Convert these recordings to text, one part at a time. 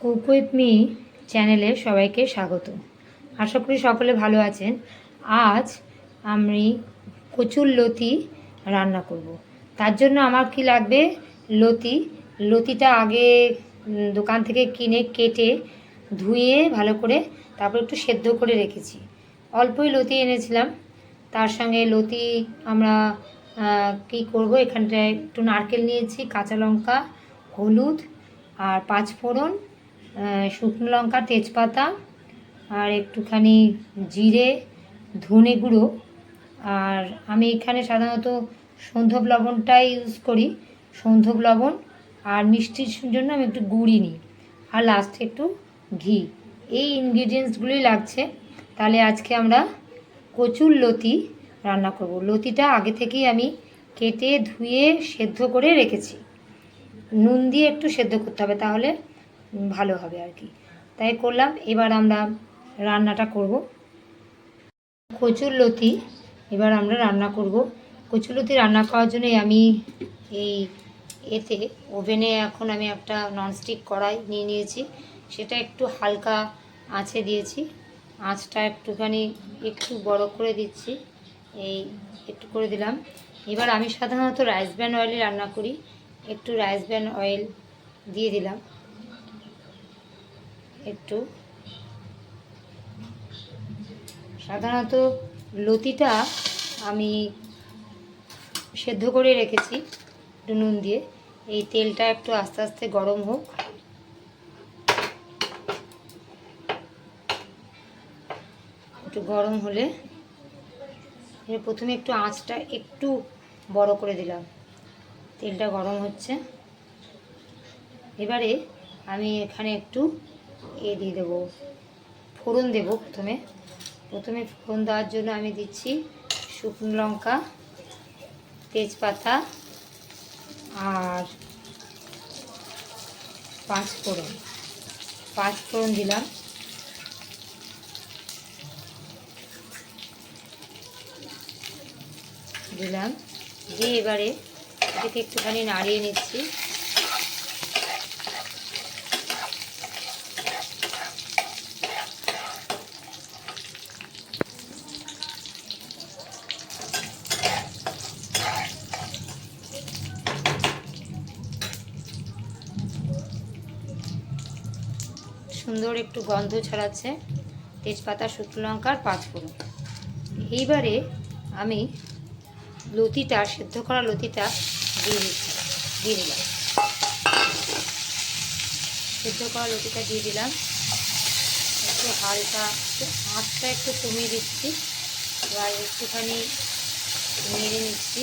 Cook with me চ্যানেলে সবাইকে স্বাগত। আশা করি সকলে ভালো আছেন। আজ আমি কচুর লতি রান্না করব। তার জন্য আমার কি লাগবে? লতি। লতিটা আগে দোকান থেকে কিনে কেটে ধুয়ে ভালো করে তারপর একটু সেদ্ধ করে রেখেছি। অল্পই লতি এনেছিলাম। তার সঙ্গে লতি আমরা কি করব? এখানটায় একটু নারকেল নিয়েছি কাঁচা লঙ্কা হলুদ আর পাঁচ ফোড়ন আহ, শুকনো লঙ্কা, তেজপাতা আর একটুখানি জিরে, ধনে গুঁড়ো। আর আমি এখানে সাধারণত সন্ধব লবণটাই ইউজ করি সন্ধব লবণ। আর মিষ্টির জন্য আমি একটু গুড়ি নিই। আর লাস্টে একটু ঘি। এই ইনগ্রিডিয়েন্টসগুলোই লাগছে। তাহলে আজকে আমরা কচুর লতি রান্না করব। লতিটা আগে থেকেই আমি কেটে, ধুয়ে, সেদ্ধ করে রেখেছি। নুন দিয়ে একটু সেদ্ধ করতে হবে তাহলে। ভালো হবে আর কি। তাই করলাম, এবার আমরা রান্নাটা করব। কচুর লতি, এবার আমরা রান্না করব। কচুর লতি রান্না করার জন্য আমি এই এতে ওভেনে এখন আমি একটা ননস্টিক কড়াই নিয়ে নিয়েছি। সেটা একটু হালকা আঁচে দিয়েছি। আঁচটা একটুখানি একটু বড় করে দিচ্ছি। এই একটু করে দিলাম। এবার আমি সাধারণত রাইস ব্র্যান অয়েলে রান্না করি। একটু রাইস ব্র্যান অয়েল দিয়ে দিলাম। একটু। সাধারণত লতিটা আমি সেদ্ধ করে রেখেছি একটু নুন দিয়ে। এই তেলটা একটু আস্তে আস্তে গরম হোক। একটু গরম হলে প্রথমে একটু আঁচটা একটু বড় করে দিলাম। তেলটা গরম হচ্ছে। এবারে আমি এখানে একটু এ দিয়ে দেবো, ফোড়ন দেবো প্রথমে। প্রথমে ফোড়ন দেওয়ার জন্য আমি দিচ্ছি শুকনো লঙ্কা, তেজপাতা আর পাঁচ ফোড়ন পাঁচ ফোড়ন দিলাম। দিলাম। দিয়ে এবারে এটাকে একটুখানি নাড়িয়ে নিচ্ছি। সুন্দর একটু গন্ধ ছড়াচ্ছে। তেজপাতা, শুকনো লঙ্কার পাঁচ ফোড়ন এইবারে আমি লতিটা, সেদ্ধ করা লতিটা দিয়ে দিচ্ছি, দিয়ে দিলাম। সেদ্ধ করা লতিটা দিয়ে দিলাম। একটু হালকা আঁচটা একটু কমিয়ে দিচ্ছি। এবার একটুখানি নেড়ে নিচ্ছি।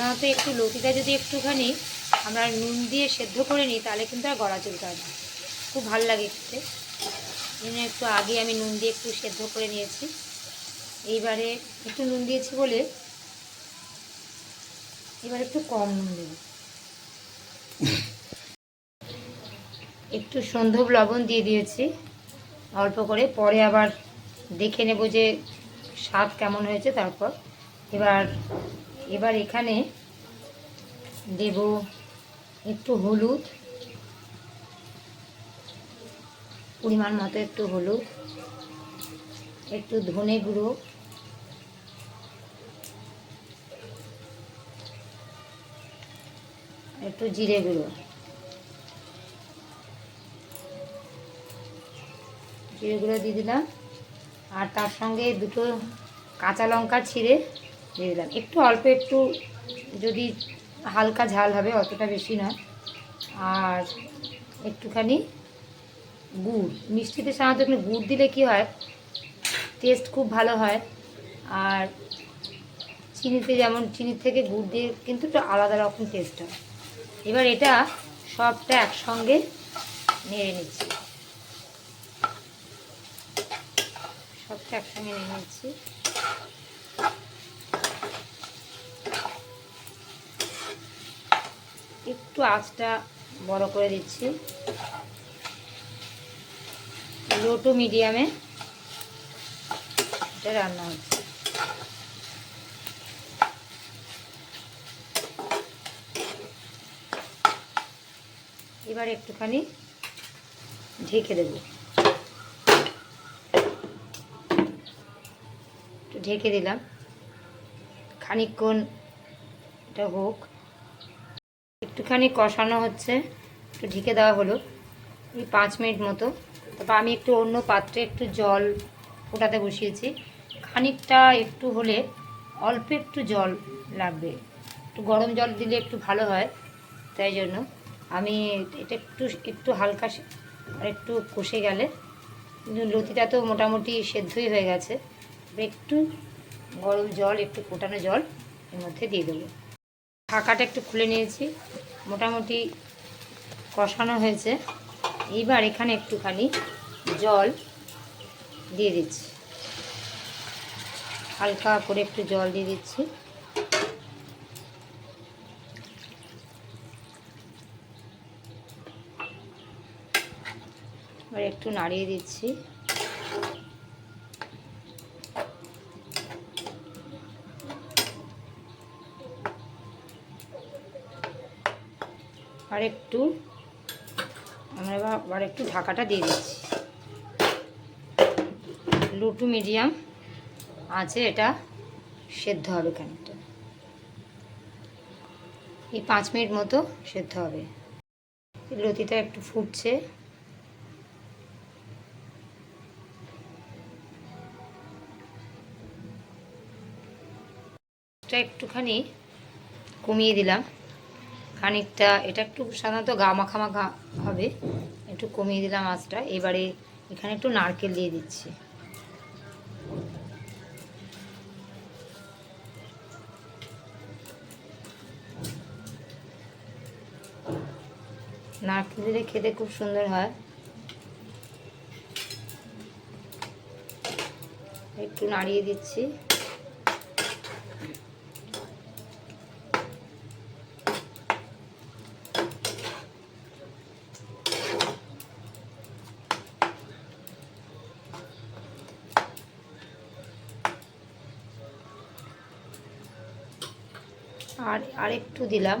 সাধারণত একটু লতিটা যদি একটুখানি আমরা নুন দিয়ে সেদ্ধ করে নিই, তাহলে কিন্তু আর গড়া চলতে না। খুব ভালো লাগে খেতে। জন্য একটু আগে আমি নুন দিয়ে একটু সেদ্ধ করে নিয়েছি। এইবারে একটু নুন দিয়েছি বলে এবার একটু কম নুন দেব। একটু সন্ধব লবণ দিয়ে দিয়েছি। অল্প করে। পরে আবার দেখে নেব যে স্বাদ কেমন হয়েছে তারপর। এবার এবার এখানে দেব একটু হলুদ, পরিমাণ মতো একটু হলুদ, একটু ধনে গুঁড়ো, একটু জিরে গুঁড়ো। জিরে গুঁড়ো দিয়ে দিলাম। আর তার সঙ্গে দুটো কাঁচা লঙ্কা ছিঁড়ে দিয়ে দিলাম একটু অল্প একটু যদি হালকা ঝাল হবে, অতটা বেশি নয়। আর একটুখানি গুড়। মিষ্টিতে সাধারণত একটু গুড় দিলে কি হয় টেস্ট খুব ভালো হয়। আর চিনিতে যেমন, চিনির থেকে গুড় দিয়ে কিন্তু একটু আলাদা রকম টেস্ট হয়। এবার এটা সবটা একসঙ্গে নেড়ে নিচ্ছি। সবটা একসঙ্গে নেড়ে নিচ্ছি। একটু আঁচটা বড় করে দিচ্ছি। লো টু মিডিয়ামে এটা রান্না হচ্ছে। এবার একটুখানি ঢেকে দেব। একটু ঢেকে দিলাম। খানিকক্ষণ এটা হোক। একটুখানি কষানো হচ্ছে, একটু ঢেকে দেওয়া হলো, এই পাঁচ মিনিট মতো। তারপর আমি একটু অন্য পাত্রে একটু জল ফোটাতে বসিয়েছি। খানিকটা একটু হলে অল্প একটু জল লাগবে। একটু গরম জল দিলে একটু ভালো হয়, তাই জন্য। আমি এটা একটু একটু হালকা আর একটু কষে গেলে লতিটা তো মোটামুটি সেদ্ধই হয়ে গেছে। একটু গরম জল, একটু ফোটানো জল এর মধ্যে দিয়ে দেবো। ঢাকাটা একটু খুলে নিয়েছি। মোটামুটি কষানো হয়েছে। এইবার এখানে একটুখানি জল দিয়ে দিচ্ছি। হালকা করে একটু জল দিয়ে দিচ্ছি। এবার একটু নাড়িয়ে দিচ্ছি। আর একটু, আমরা আবার একটু ঢাকাটা দিয়ে দিচ্ছি। লো টু মিডিয়াম আছে, এটা সেদ্ধ হবে খানিকটা। এই পাঁচ মিনিট মতো সেদ্ধ হবে। লতিটা একটু ফুটছে। একটুখানি কমিয়ে দিলাম। খানিকটা, এটা একটু সাধারণত গা মাখা মাখা হবে। একটু কমিয়ে দিলাম আঁচটা। এবারে এখানে একটু নারকেল দিয়ে দিচ্ছি। নারকেল দিলে খেতে খুব সুন্দর হয়। একটু নাড়িয়ে দিচ্ছি। আর আরেকটু দিলাম।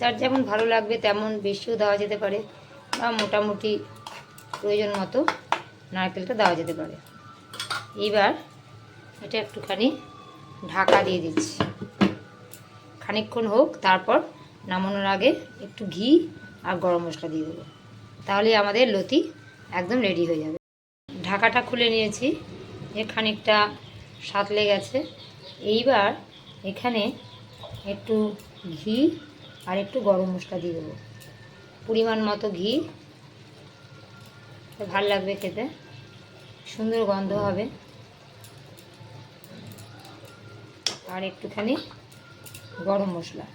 যার যেমন ভালো লাগবে তেমন বেশিও দেওয়া যেতে পারে বা মোটামুটি প্রয়োজন মতো নারকেলটা দেওয়া যেতে পারে। এইবার এটা একটুখানি ঢাকা দিয়ে দিচ্ছি। খানিকক্ষণ হোক, তারপর নামানোর আগে একটু ঘি আর গরম মশলা দিয়ে দেবো। তাহলে আমাদের লতি একদম রেডি হয়ে যাবে। ঢাকাটা খুলে নিয়েছি, এর খানিকটা সাতলে গেছে এইবার এখানে একটু ঘি আর একটু গরম মশলা দিয়ে দেবো। পরিমাণ মতো ঘি। ভালো লাগবে খেতে। সুন্দর গন্ধ হবে। আর একটুখানি গরম মশলা।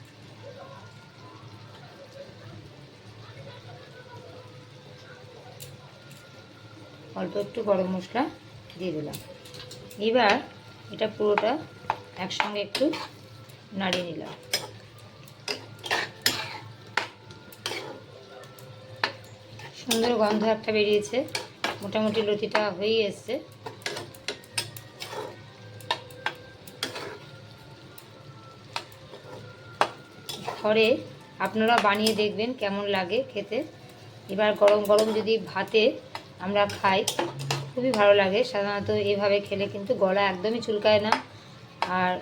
অল্প একটু গরম মশলা দিয়ে দিলাম। এবার এটা পুরোটা একসঙ্গে একটু নাড়িয়ে নিলাম। সুন্দর গন্ধ একটা বেরিয়েছে। মোটামুটি লতিটা হয়েই এসছে। ঘরে আপনারা বানিয়ে দেখবেন কেমন লাগে খেতে। এবার গরম গরম যদি ভাতে আমরা খাই, খুবই ভালো লাগে। সাধারণত এভাবে খেলে কিন্তু গলা একদমই চুলকায় না। আর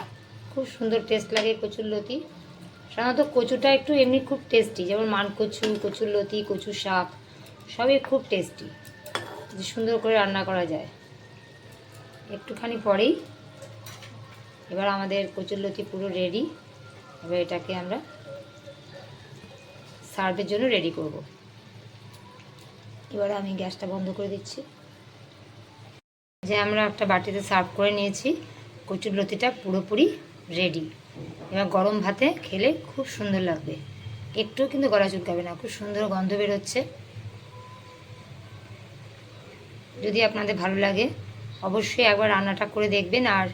খুব সুন্দর টেস্ট লাগে কচুর লতি। সাধারণত কচুটা একটু এমনি খুব টেস্টি যেমন মান কচু কচুর লতি কচু শাক, সবই খুব টেস্টি যে সুন্দর করে রান্না করা যায়। একটুখানি পরেই এবার আমাদের কচুর লতি পুরো রেডি এবার এটাকে আমরা সার্ভের জন্য রেডি করব। এবারে আমি গ্যাসটা বন্ধ করে দিচ্ছি। যে আমরা একটা বাটিতে সার্ভ করে নিয়েছি। কচুর লতিটা পুরোপুরি রেডি এবার গরম ভাতে খেলে খুব সুন্দর লাগবে। একটু কিন্তু গলা চুলকাবে না, খুব সুন্দর গন্ধ বেরোচ্ছে। যদি আপনাদের ভালো লাগে, অবশ্যই একবার রান্নাটা করে দেখবেন আর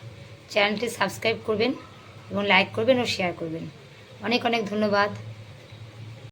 চ্যানেলটি সাবস্ক্রাইব করবেন এবং লাইক করবেন ও শেয়ার করবেন। অনেক অনেক ধন্যবাদ।